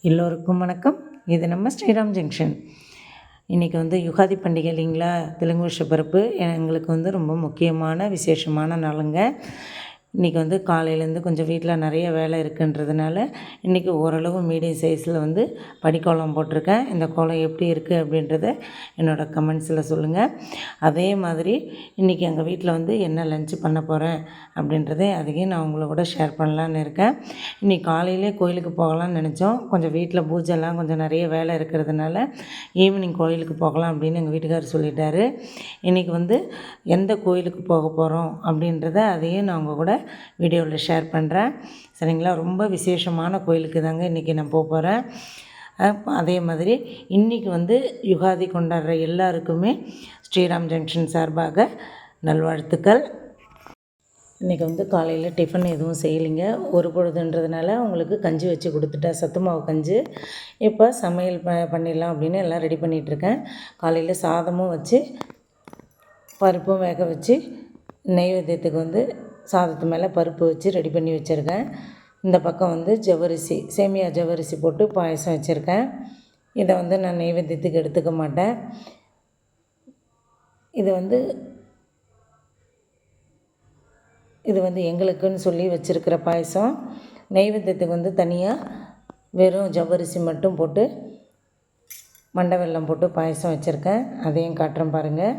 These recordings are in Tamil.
எல்லோருக்கும் வணக்கம். இது நம்ம ஸ்ரீராம் ஜங்ஷன். இன்றைக்கி வந்து யுகாதி பண்டிகை இல்லைங்களா? தெலுங்கு வருஷ பிறப்பு. எங்களுக்கு வந்து ரொம்ப முக்கியமான விசேஷமான நாளுங்க. இன்றைக்கி வந்து காலையிலேருந்து கொஞ்சம் வீட்டில் நிறைய வேலை இருக்குன்றதுனால இன்றைக்கி ஓரளவு மீடியம் சைஸில் வந்து படிக்கோலம் போட்டிருக்கேன். இந்த கோலம் எப்படி இருக்குது அப்படின்றத என்னோடய கமெண்ட்ஸில் சொல்லுங்கள் அதே மாதிரி இன்றைக்கி எங்கள் வீட்டில் வந்து என்ன லஞ்ச் பண்ண போகிறேன் அப்படின்றத அதையும் நான் உங்களோட ஷேர் பண்ணலான்னு இருக்கேன். இன்றைக்கி காலையிலே கோயிலுக்கு போகலான்னு நினச்சோம். கொஞ்சம் வீட்டில் பூஜைலாம் கொஞ்சம் நிறைய வேலை இருக்கிறதுனால ஈவினிங் கோயிலுக்கு போகலாம் அப்படின்னு எங்கள் வீட்டுக்காரர் சொல்லிட்டாரு. இன்றைக்கி வந்து எந்த கோயிலுக்கு போக போகிறோம் அப்படின்றத அதையும் நான் உங்கள் கூட வீடியோவில் ஷேர் பண்ணுறேன். சரிங்களா? ரொம்ப விசேஷமான கோயிலுக்கு தாங்க இன்றைக்கி நான் போக போகிறேன் அதே மாதிரி இன்றைக்கி வந்து யுகாதி கொண்டாடுற எல்லாருக்குமே ஸ்ரீராம் ஜங்ஷன் சார்பாக நல்வாழ்த்துக்கள். இன்றைக்கி வந்து காலையில் டிஃபன் எதுவும் செய்யலைங்க. ஒரு பொழுதுன்றதுனால உங்களுக்கு கஞ்சி வச்சு கொடுத்துட்டேன். சத்து மாவு கஞ்சி. இப்போ சமையல் ப பண்ணிடலாம் அப்படின்னு எல்லாம் ரெடி பண்ணிகிட்ருக்கேன் காலையில் சாதமும் வச்சு பருப்பும் வேக வச்சு நெய்வேத்தியத்துக்கு வந்து சாதத்து மேலே பருப்பு வச்சு ரெடி பண்ணி வச்சுருக்கேன். இந்த பக்கம் வந்து ஜவ்வரிசி சேமியா ஜவ்வரிசி போட்டு பாயசம் வச்சுருக்கேன். இதை வந்து நான் நெய்வேத்தியத்துக்கு எடுத்துக்க மாட்டேன். இது வந்து இது வந்து எங்களுக்குன்னு சொல்லி வச்சுருக்கிற பாயசம். நெய்வேத்தியத்துக்கு வந்து தனியாக வெறும் ஜவ்வரிசி மட்டும் போட்டு மண்டை வெல்லம் போட்டு பாயசம் வச்சுருக்கேன். அதையும் காட்டுறேன் பாருங்கள்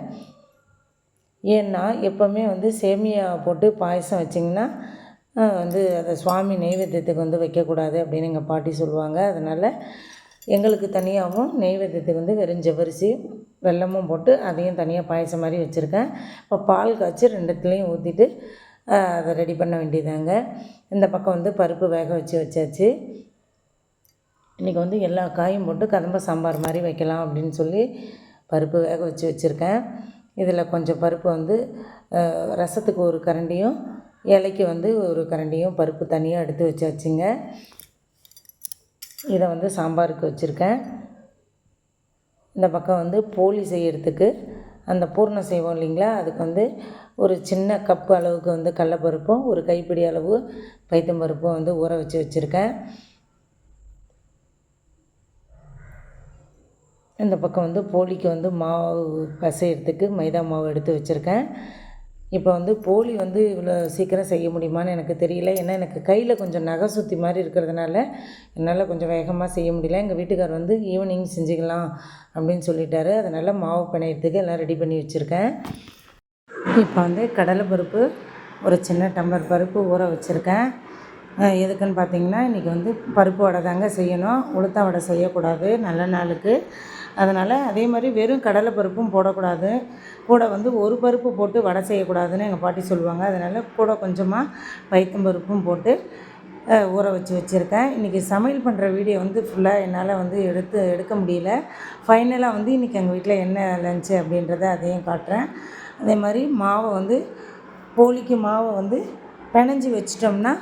ஏன்னா எப்போவுமே வந்து சேமியா போட்டு பாயசம் வச்சிங்கன்னா வந்து அதை சுவாமி நெய்வேத்தியத்துக்கு வந்து வைக்கக்கூடாது அப்படின்னு எங்கள் பாட்டி சொல்லுவாங்க. அதனால் எங்களுக்கு தனியாகவும் நெய்வேத்தியத்துக்கு வந்து வெறும் ஜவரிசி வெல்லமும் போட்டு அதையும் தனியாக பாயசம் மாதிரி வச்சுருக்கேன். இப்போ பால் காய்ச்சி ரெண்டுத்துலேயும் ஊற்றிட்டு அதை ரெடி பண்ண வேண்டியதாங்க. இந்த பக்கம் வந்து பருப்பு வேக வச்சு வச்சாச்சு. இன்றைக்கி வந்து எல்லா காயும் போட்டு கதம்ப சாம்பார் மாதிரி வைக்கலாம் அப்படின்னு சொல்லி பருப்பு வேக வச்சு வச்சுருக்கேன். இதில் கொஞ்சம் பருப்பு வந்து ரசத்துக்கு ஒரு கரண்டியும் இலைக்கு வந்து ஒரு கரண்டியும் பருப்பு தனியாக எடுத்து வச்சாச்சுங்க. இதை வந்து சாம்பாருக்கு வச்சுருக்கேன். இந்த பக்கம் வந்து போலி செய்கிறதுக்கு அந்த பூர்ணம் செய்வோம் இல்லைங்களா? அதுக்கு வந்து ஒரு சின்ன கப்பு அளவுக்கு வந்து கடலப்பருப்பும் ஒரு கைப்பிடி அளவு பைத்தம்பருப்பும் வந்து ஊற வச்சு வச்சுருக்கேன். இந்த பக்கம் வந்து போலிக்கு வந்து மாவு பசையிறதுக்கு மைதா மாவு எடுத்து வச்சுருக்கேன். இப்போ வந்து போலி வந்து இவ்வளோ சீக்கிரம் செய்ய முடியுமான்னு எனக்கு தெரியல. ஏன்னா எனக்கு கையில் கொஞ்சம் நகை சுற்றி மாதிரி இருக்கிறதுனால என்னால் கொஞ்சம் வேகமாக செய்ய முடியல. எங்கள் வீட்டுக்கார் வந்து ஈவினிங் செஞ்சுக்கலாம் அப்படின்னு சொல்லிட்டாரு. அதனால் மாவு பிணையத்துக்கு எல்லாம் ரெடி பண்ணி வச்சுருக்கேன். இப்போ வந்து கடலை பருப்பு ஒரு சின்ன டம்ளர் பருப்பு ஊற வச்சுருக்கேன். எதுக்குன்னு பார்த்தீங்கன்னா இன்றைக்கி வந்து பருப்பு வடை தாங்க செய்யணும். உளுத்த வடை செய்யக்கூடாது. நல்ல நாளுக்கு. அதனால் அதே மாதிரி வெறும் கடலை பருப்பும் போடக்கூடாது. கூட வந்து ஒரு பருப்பு போட்டு வடை செய்யக்கூடாதுன்னு எங்கள் பாட்டி சொல்லுவாங்க. அதனால் கூட கொஞ்சமாக பைத்தம் பருப்பும் போட்டு ஊற வச்சு வச்சுருக்கேன். இன்றைக்கி சமையல் பண்ணுற வீடியோ வந்து ஃபுல்லாக என்னால் வந்து எடுத்து எடுக்க முடியல. ஃபைனலாக வந்து இன்றைக்கி எங்கள் வீட்டில் என்ன லஞ்சு அப்படின்றத அதையும் காட்டுறேன். அதே மாதிரி மாவை வந்து போலிக்கு மாவை வந்து பிணைஞ்சி வச்சிட்டோம்னா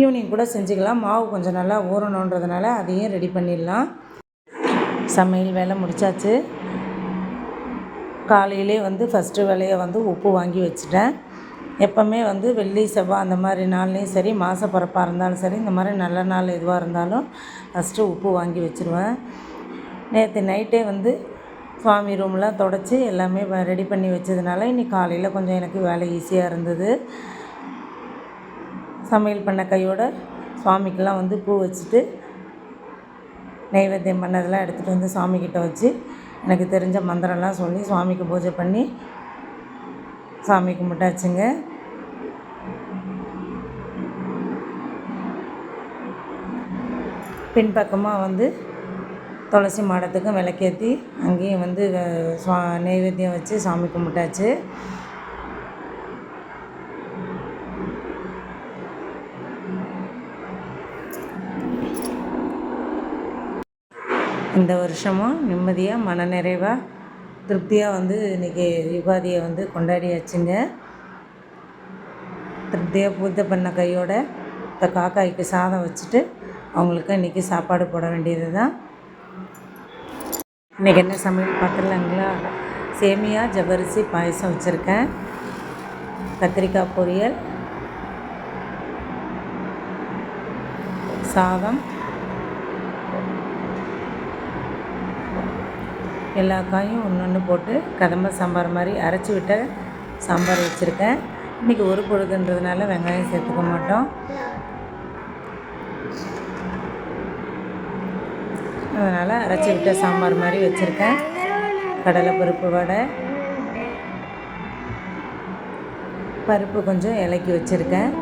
ஈவினிங் கூட செஞ்சுக்கலாம். மாவு கொஞ்சம் நல்லா ஊறணுன்றதுனால அதையும் ரெடி பண்ணிடலாம். சமையல் வேலை முடித்தாச்சு காலையிலே வந்து ஃபஸ்ட்டு வேலையை வந்து உப்பு வாங்கி வச்சுட்டேன். எப்போவுமே வந்து வெள்ளி செவ்வாய் அந்த மாதிரி நாள்லேயும் சரி மாத பிறப்பாக இருந்தாலும் சரி இந்த மாதிரி நல்ல நாள் எதுவாக இருந்தாலும் ஃபஸ்ட்டு உப்பு வாங்கி வச்சுருவேன். நேற்று நைட்டே வந்து சுவாமி ரூம்லாம் தொடச்சி எல்லாமே ரெடி பண்ணி வச்சதுனால இன்றைக்கி காலையில் கொஞ்சம் எனக்கு வேலை ஈஸியாக இருந்தது. சமையல் பண்ண கையோட சுவாமிக்கெலாம் வந்து பூ வச்சுட்டு நைவேத்தியம் பண்ணதெல்லாம் எடுத்துகிட்டு வந்து சாமிக்கிட்ட வச்சு எனக்கு தெரிஞ்ச மந்திரம்லாம் சொல்லி சுவாமிக்கு பூஜை பண்ணி சாமி கும்பிட்டாச்சுங்க. பின்பக்கமாக வந்து துளசி மாடத்துக்கும் விளக்கேற்றி அங்கேயும் வந்து சுவா நைவேத்தியம் வச்சு சாமி கும்பிட்டாச்சு. இந்த வருஷமும் நிம்மதியாக மனநிறைவாக திருப்தியாக வந்து இன்றைக்கி யுகாதியை வந்து கொண்டாடியாச்சுங்க. திருப்தியாக பூஜை பண்ண கையோட இந்த காக்காய்க்கு சாதம் வச்சுட்டு அவங்களுக்கு இன்றைக்கி சாப்பாடு போட வேண்டியது தான் இன்றைக்கி என்ன சமையல் பார்த்துடலாங்களா? சேமியா ஜவ்வரிசி பாயசம் வச்சுருக்கேன். கத்திரிக்காய் பொரியல். சாதம். எல்லா காயும் ஒன்று ஒன்று போட்டு கதம்ப சாம்பார் மாதிரி அரைச்சி விட்ட சாம்பார் வச்சுருக்கேன். இன்றைக்கி ஒரு பொழுதுன்றதுனால வெங்காயம் சேர்த்துக்க மாட்டோம். அதனால் அரைச்சி விட்ட சாம்பார் மாதிரி வச்சுருக்கேன். கடலைப்பருப்பு வடை பருப்பு கொஞ்சம் இலக்கி வச்சுருக்கேன்.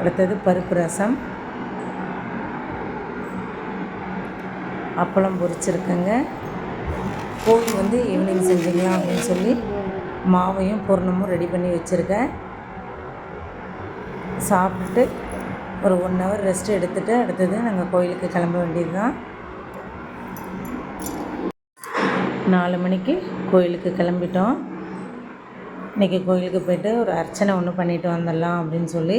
அடுத்தது பருப்பு ரசம். அப்பளம் பொரிச்சிருக்கேங்க. கோழி வந்து ஈவினிங் செஞ்சுக்கலாம் அப்படின்னு சொல்லி மாவையும் பூர்ணமும் ரெடி பண்ணி வச்சுருக்கேன். சாப்பிட்டுட்டு ஒரு ஒன் ஹவர் ரெஸ்ட் எடுத்துகிட்டு அடுத்தது நாங்கள் கோயிலுக்கு கிளம்ப வேண்டியது தான் நாலு மணிக்கு கோயிலுக்கு கிளம்பிட்டோம். இன்றைக்கி கோயிலுக்கு போயிட்டு ஒரு அர்ச்சனை ஒன்று பண்ணிட்டு வந்துடலாம் அப்படின்னு சொல்லி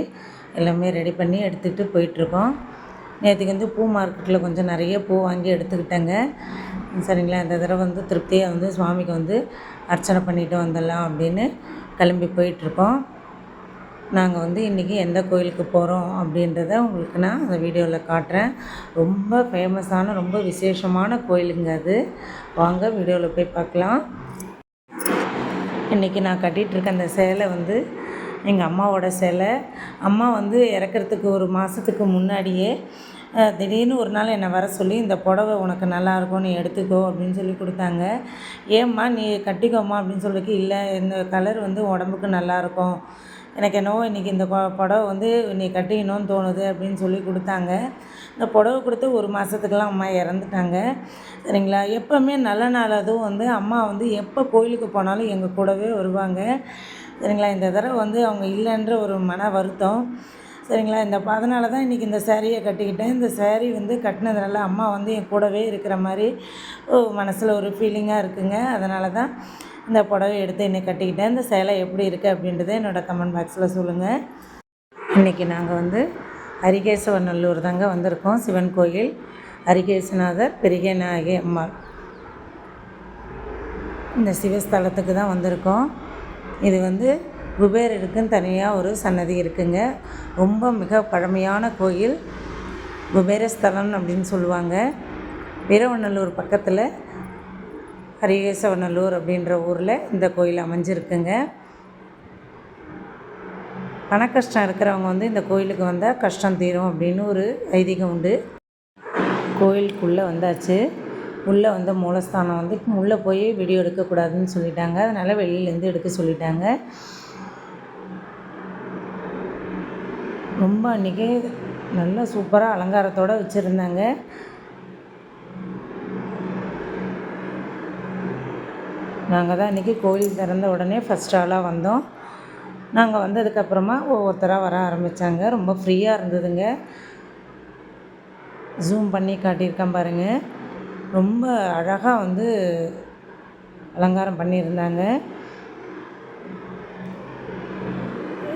எல்லாமே ரெடி பண்ணி எடுத்துகிட்டு போயிட்டுருக்கோம் நேற்றுக்கு வந்து பூ மார்க்கெட்டில் கொஞ்சம் நிறைய பூ வாங்கி எடுத்துக்கிட்டேங்க. சரிங்களா? இந்த தடவை வந்து திருப்தியாக வந்து சுவாமிக்கு வந்து அர்ச்சனை பண்ணிட்டு வந்துடலாம் அப்படின்னு கிளம்பி போயிட்டுருக்கோம். நாங்கள் வந்து இன்றைக்கி எந்த கோயிலுக்கு போகிறோம் அப்படின்றத உங்களுக்கு நான் அந்த வீடியோவில் காட்டுறேன். ரொம்ப ஃபேமஸான ரொம்ப விசேஷமான கோயிலுங்க அது. வாங்க வீடியோவில் போய் பார்க்கலாம். இன்றைக்கி நான் கட்டிகிட்ருக்க அந்த சேலை வந்து எங்கள் அம்மாவோட சேலை. அம்மா வந்து இறக்கறதுக்கு ஒரு மாதத்துக்கு முன்னாடியே திடீர்னு ஒரு நாள் என்னை வர சொல்லி இந்த புடவை உனக்கு நல்லா இருக்கும் நீ எடுத்துக்கோ அப்படின்னு சொல்லி கொடுத்தாங்க. ஏம்மா நீ கட்டிக்கோம்மா அப்படின்னு சொல்லிக்கு இல்லை இந்த கலர் வந்து உடம்புக்கு நல்லாயிருக்கும் எனக்கு என்னவோ இன்றைக்கி இந்த புடவை வந்து நீ கட்டிக்கணும்னு தோணுது அப்படின்னு சொல்லி கொடுத்தாங்க. இந்த புடவை கொடுத்து ஒரு மாதத்துக்கெல்லாம் அம்மா இறந்துட்டாங்க. சரிங்களா? எப்போவுமே நல்ல நாள் அதுவும் வந்து அம்மா வந்து எப்போ கோயிலுக்கு போனாலும் எங்கள் கூடவே வருவாங்க. சரிங்களா? இந்த தடவை வந்து அவங்க இல்லைன்ற ஒரு மன வருத்தம். சரிங்களா? இந்த அதனால தான் இன்றைக்கி இந்த சேரீயை கட்டிக்கிட்டேன். இந்த சேரீ வந்து கட்டினதுனால அம்மா வந்து என் கூடவே இருக்கிற மாதிரி மனசில் ஒரு ஃபீலிங்காக இருக்குங்க. அதனால தான் இந்த புடவை எடுத்து இன்னைக்கு கட்டிக்கிட்டேன். இந்த சேலை எப்படி இருக்குது அப்படின்றத என்னோடய கமெண்ட் பாக்ஸில் சொல்லுங்கள் இன்றைக்கி நாங்கள் வந்து ஹரிகேசவநல்லூர் தாங்க வந்திருக்கோம். சிவன் கோயில் ஹரிகேசநாதர் பெரியநாயகி அம்மாள். இந்த சிவஸ்தலத்துக்கு தான் வந்திருக்கோம். இது வந்து குபேரருக்குன்னு தனியாக ஒரு சன்னதி இருக்குங்க. ரொம்ப மிக பழமையான கோயில். குபேரஸ்தலம் அப்படின்னு சொல்லுவாங்க. வீரவநல்லூர் பக்கத்தில் ஹரிகேசவநல்லூர் அப்படின்ற ஊரில் இந்த கோயில் அமைஞ்சிருக்குங்க. பண கஷ்டம் இருக்கிறவங்க வந்து இந்த கோயிலுக்கு வந்தால் கஷ்டம் தீரும் அப்படின்னு ஒரு ஐதீகம் உண்டு. கோயிலுக்குள்ளே வந்தாச்சு. உள்ளே வந்து மூலஸ்தானம் வந்து உள்ளே போய் வீடியோ எடுக்கக்கூடாதுன்னு சொல்லிட்டாங்க. அதனால் வெளியிலேருந்து எடுக்க சொல்லிட்டாங்க. ரொம்ப அன்றைக்கி நல்லா சூப்பராக அலங்காரத்தோடு வச்சுருந்தாங்க. நாங்கள் தான் இன்றைக்கி கோயில் திறந்த உடனே ஃபஸ்ட் ஆளாக வந்தோம். நாங்கள் வந்ததுக்கப்புறமா ஒவ்வொருத்தராக வர ஆரம்பித்தாங்க ரொம்ப ஃப்ரீயாக இருந்ததுங்க. ஜூம் பண்ணி காட்டியிருக்கேன் பாருங்கள் ரொம்ப அழகாக வந்து அலங்காரம் பண்ணியிருந்தாங்க.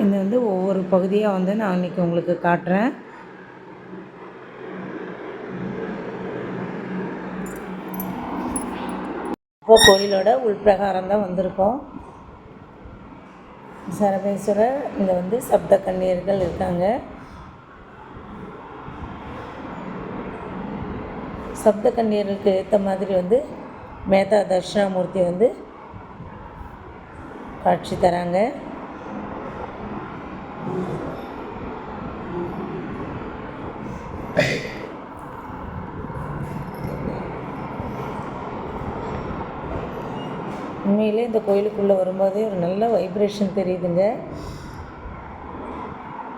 இது வந்து ஒவ்வொரு பகுதியாக வந்து நான் இன்றைக்கி உங்களுக்கு காட்டுறேன். இப்போ கோயிலோட உள்பிரகாரம் தான் வந்திருக்கோம். சரபேஸ்வரர் இங்கே வந்து சப்த கண்ணீர்கள் இருக்காங்க. சப்த கன்னியர்களுக்கு ஏற்ற மாதிரி வந்து மேதா தர்ஷனாமூர்த்தி வந்து காட்சி தராங்க. உண்மையிலே இந்த கோயிலுக்குள்ளே வரும்போதே ஒரு நல்ல வைப்ரேஷன் தெரியுதுங்க.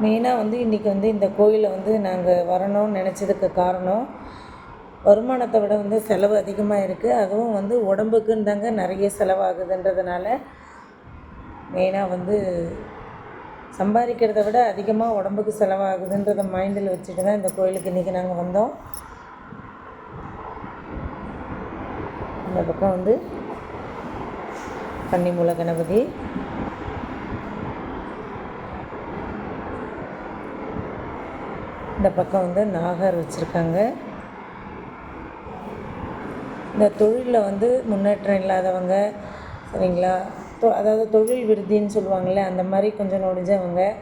மெயினாக வந்து இன்றைக்கி வந்து இந்த கோயிலை வந்து நாங்கள் வரணும்னு நினச்சதுக்கு காரணம் வருமானத்தை விட வந்து செலவு அதிகமாக இருக்குது அதுவும் வந்து உடம்புக்குன்னு தாங்க நிறைய செலவாகுதுன்றதுனால மெயினாக வந்து சம்பாதிக்கிறத விட அதிகமாக உடம்புக்கு செலவாகுதுன்றத மைண்டில் வச்சுட்டு தான் இந்த கோயிலுக்கு இன்றைக்கி நாங்கள் வந்தோம். இந்த பக்கம் வந்து கன்னிமூல கணபதி. இந்த பக்கம் வந்து நாகர் வச்சுருக்காங்க. இந்த தொழிலில் வந்து முன்னேற்றம் இல்லாதவங்க சரிங்களா? தொ அதாவது தொழில் விருத்தின்னு சொல்லுவாங்கள்ல அந்த மாதிரி கொஞ்சம் நொடிஞ்சவங்க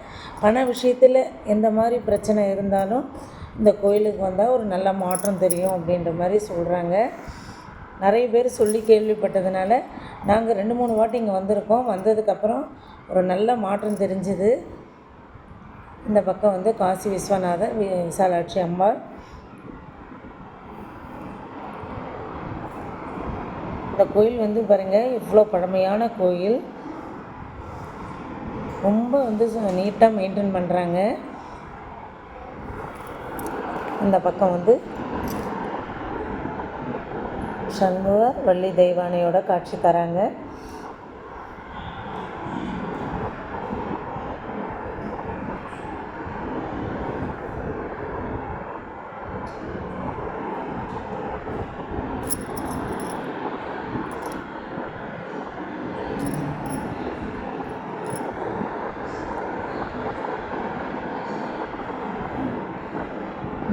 பண விஷயத்தில் எந்த மாதிரி பிரச்சனை இருந்தாலும் இந்த கோயிலுக்கு வந்தால் ஒரு நல்ல மாற்றம் தெரியும் அப்படின்ற மாதிரி சொல்கிறாங்க நிறைய பேர் சொல்லி கேள்விப்பட்டதுனால நாங்கள் ரெண்டு மூணு வாட்டி இங்கே வந்திருக்கோம். வந்ததுக்கப்புறம் ஒரு நல்ல மாற்றம் தெரிஞ்சுது. இந்த பக்கம் வந்து காசி விஸ்வநாதர் வி- விசாலாட்சி அம்பாள். இந்த கோயில் வந்து பாருங்கள் இவ்வளோ பழமையான கோயில். ரொம்ப வந்து நீட்டாக மெயின்டைன் பண்ணுறாங்க இந்த பக்கம் வந்து சண்முக வள்ளி தெய்வானையோட காட்சி தராங்க.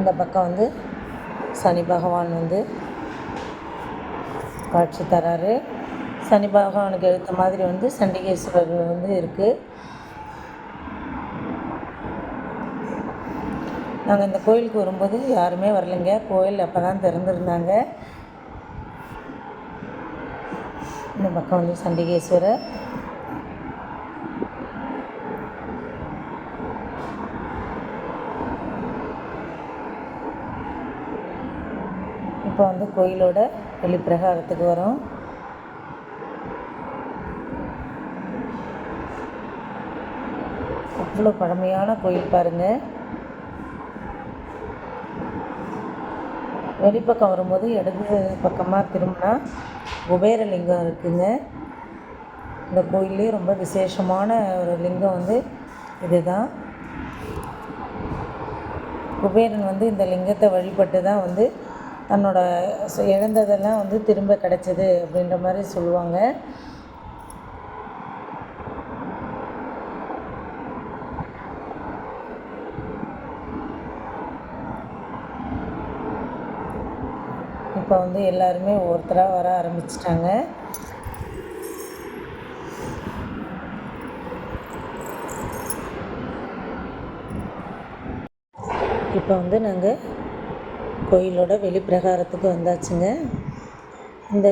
இந்த பக்கம் வந்து சனி பகவான் வந்து காட்சி தராரு. சனி பகவானுக்கு எடுத்த மாதிரி வந்து சண்டிகேஸ்வரர் வந்து இருக்குது நாங்கள் இந்த கோயிலுக்கு வரும்போது யாருமே வரலைங்க. கோயில் அப்போ தான் திறந்துருந்தாங்க. இந்த பக்கம் வந்து சண்டிகேஸ்வரர். இப்போ வந்து கோயிலோட வெளிப்பிரகாரத்துக்கு வரோம். அவ்வளோ பழமையான கோயில் பாருங்கள் வெளிப்பக்கம் வரும்போது இடது பக்கமாக திரும்பினா குபேரலிங்கம் இருக்குங்க. இந்த கோயிலே ரொம்ப விசேஷமான ஒரு லிங்கம் வந்து இதுதான். குபேரன் வந்து இந்த லிங்கத்தை வழிபட்டு தான் வந்து தன்னோட இழந்ததெல்லாம் வந்து திரும்ப கிடைச்சது அப்படின்ற மாதிரி சொல்லுவாங்க. இப்போ வந்து எல்லாருமே ஒவ்வொருத்தராக வர ஆரம்பிச்சிட்டாங்க. இப்போ வந்து நாங்கள் கோயிலோட வெளிப்பிரகாரத்துக்கு வந்தாச்சுங்க. இந்த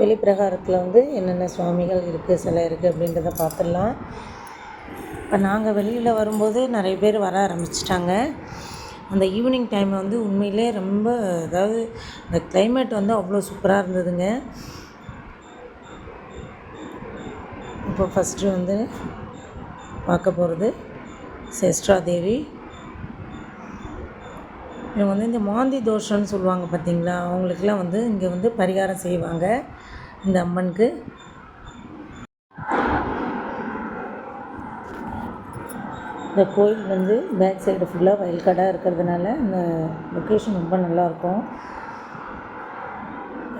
வெளிப்பிரகாரத்தில் வந்து என்னென்ன சுவாமிகள் இருக்குது சிலை இருக்குது அப்படின்றத பார்த்துடலாம் இப்போ நாங்கள் வெளியில் வரும்போது நிறைய பேர் வர ஆரம்பிச்சிட்டாங்க. அந்த ஈவினிங் டைம் வந்து உண்மையிலே ரொம்ப அதாவது இந்த கிளைமேட் வந்து அவ்வளோ சூப்பராக இருந்ததுங்க. இப்போ ஃபஸ்ட்டு வந்து பார்க்க போகிறது சேஷ்டா தேவி. இவங்க வந்து இந்த மாந்தி தோஷம்னு சொல்லுவாங்க பார்த்தீங்களா? அவங்களுக்குலாம் வந்து இங்கே வந்து பரிகாரம் செய்வாங்க இந்த அம்மனுக்கு. இந்த கோயில் வந்து பேக் சைடு ஃபுல்லாக வயல்காடாக இருக்கிறதுனால இந்த லொக்கேஷன் ரொம்ப நல்லாயிருக்கும்.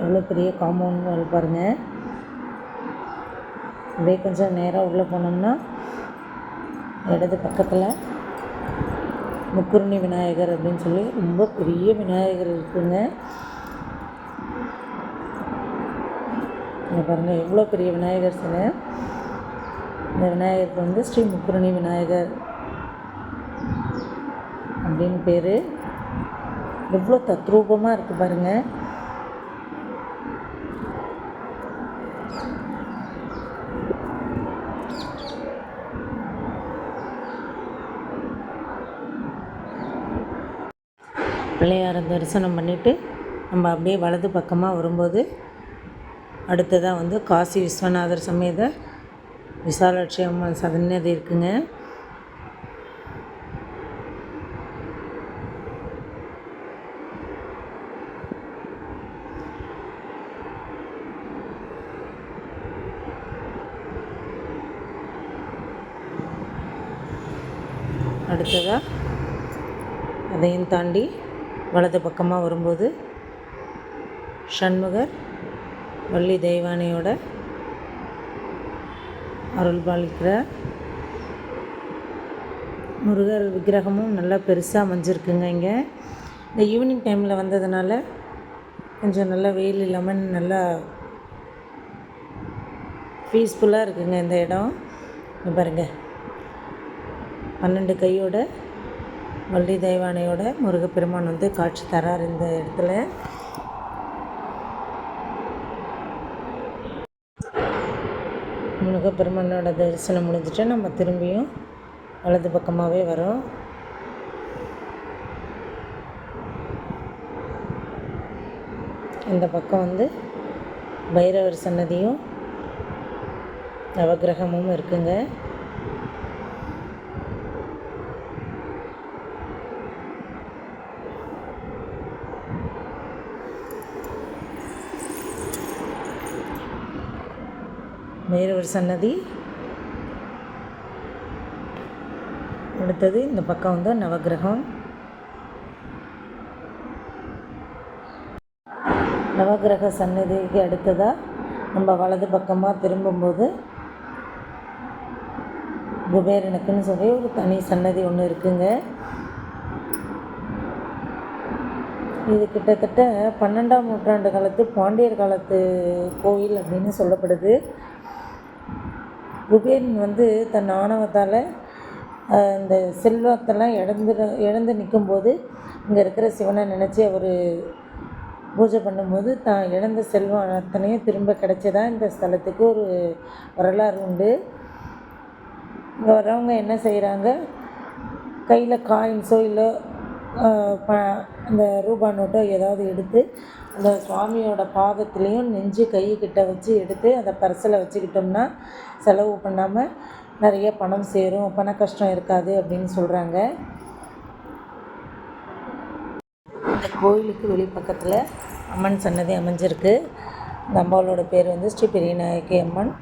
எவ்வளோ பெரிய காம்பவுண்ட் வால் பாருங்கள் அப்படியே கொஞ்சம் நேராக உள்ளே போனோம்னா இடது பக்கத்தில் முக்குருணி விநாயகர் அப்படின்னு சொல்லி ரொம்ப பெரிய விநாயகர் இருக்குங்க. இங்க பாருங்கள் எவ்வளோ பெரிய விநாயகர் சிலை. இந்த விநாயகருக்கு வந்து ஸ்ரீ முக்குருணி விநாயகர் அப்படின்னு பேர். எவ்வளோ தத்ரூபமாக இருக்குது பாருங்கள் பிள்ளையாரை தரிசனம் பண்ணிவிட்டு நம்ம அப்படியே வலது பக்கமாக வரும்போது அடுத்ததாக வந்து காசி விஸ்வநாதர் சமேத விசாலாட்சி அம்மன் சன்னதி இருக்குங்க. அடுத்ததாக அதையும் தாண்டி வலது பக்கமாக வரும்போது சண்முகர் வள்ளி தெய்வானையோட அருள் பாலிக்கிற முருகர் விக்கிரகமும் நல்லா பெருசாக அமைஞ்சிருக்குங்க இங்கே. இந்த ஈவினிங் டைமில் வந்ததுனால கொஞ்சம் நல்லா வெயில் இல்லாமல் நல்லா பீஸ்ஃபுல்லாக இருக்குங்க இந்த இடம். பாருங்கள் பன்னெண்டு கையோட வள்ளி தெய்வானையோட முருகப்பெருமான் வந்து காட்சி தரார் இந்த இடத்துல. முருகப்பெருமானோட தரிசனம் முடிஞ்சிட்டு நம்ம திரும்பியும் வலது பக்கமாகவே வரோம். இந்த பக்கம் வந்து பைரவர் சன்னதியும் நவகிரகமும் இருக்குங்க. பைரவர் சன்னதி. அடுத்தது இந்த பக்கம் வந்து நவக்கிரகம் நவக்கிரக சன்னதிக்கு அடுத்ததாக நம்ம வலது பக்கமாக திரும்பும்போது குபேரனுக்குன்னு சொல்லி ஒரு தனி சன்னதி ஒன்று இருக்குங்க. இது கிட்டத்தட்ட பன்னெண்டாம் நூற்றாண்டு காலத்து பாண்டியர் காலத்து கோயில் அப்படின்னு சொல்லப்படுது. குபேரன் வந்து தன் ஆணவத்தால் இந்த செல்வத்தெல்லாம் இழந்து இழந்து நிற்கும்போது இங்கே இருக்கிற சிவனை நினச்சி அவர் பூஜை பண்ணும்போது தான் இழந்த செல்வம் அத்தனையும் திரும்ப கிடைச்சதா இந்த ஸ்தலத்துக்கு ஒரு வரலாறு உண்டு. இங்கே வர்றவங்க என்ன செய்கிறாங்க கையில் காயின்ஸோ இல்லை ப அந்த ரூபா நோட்டோ ஏதாவது எடுத்து அந்த சுவாமியோட பாதத்துலேயும் நெஞ்சு கை கிட்ட வச்சு எடுத்து அதை பரிசில் வச்சுக்கிட்டோம்னா செலவு பண்ணாமல் நிறைய பணம் சேரும். பண கஷ்டம் இருக்காது அப்படின்னு சொல்கிறாங்க இந்த கோயிலுக்கு வெளிப்பக்கத்தில் அம்மன் சன்னதி அமைஞ்சிருக்கு. இந்த அம்பாவோட பேர் வந்து ஸ்ரீ பெரியநாயகி அம்மன்.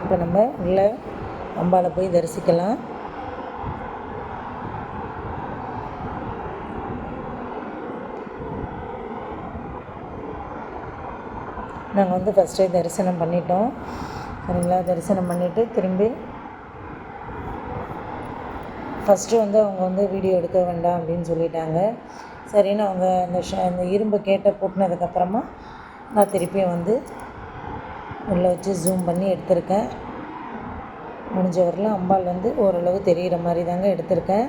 இப்போ நம்ம உள்ள அம்பாவை போய் தரிசிக்கலாம். நாங்கள் வந்து ஃபஸ்ட்டே தரிசனம் பண்ணிட்டோம். சரிங்களா? தரிசனம் பண்ணிவிட்டு திரும்பி ஃபஸ்ட்டு வந்து அவங்க வந்து வீடியோ எடுக்க வேண்டாம் அப்படின்னு சொல்லிட்டாங்க. சரின்னு அவங்க அந்த ஷ அந்த இரும்பு கேட்டை பூட்டினதுக்கப்புறமா நான் திருப்பியும் வந்து உள்ளே வச்சு ஜூம் பண்ணி எடுத்திருக்கேன். முடிஞ்ச வரலாம் அம்பாள் வந்து ஓரளவு தெரிகிற மாதிரி தாங்க எடுத்திருக்கேன்.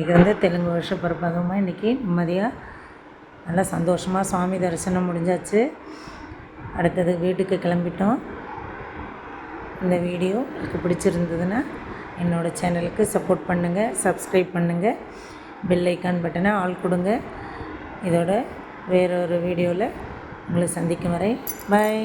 இது வந்து தெலுங்கு வருஷ பிறப்பாகமாக இன்றைக்கி நிம்மதியாக நல்லா சந்தோஷமாக சுவாமி தரிசனம் முடிஞ்சாச்சு. அடுத்தது வீட்டுக்கு கிளம்பிட்டோம். இந்த வீடியோ எனக்கு பிடிச்சிருந்ததுன்னா என்னோடய சேனலுக்கு சப்போர்ட் பண்ணுங்கள் சப்ஸ்கிரைப் பண்ணுங்கள் பெல் ஐக்கான் பட்டனை ஆள் கொடுங்க. இதோட வேறொரு வீடியோவில் உங்களை சந்திக்கும் வரை பாய்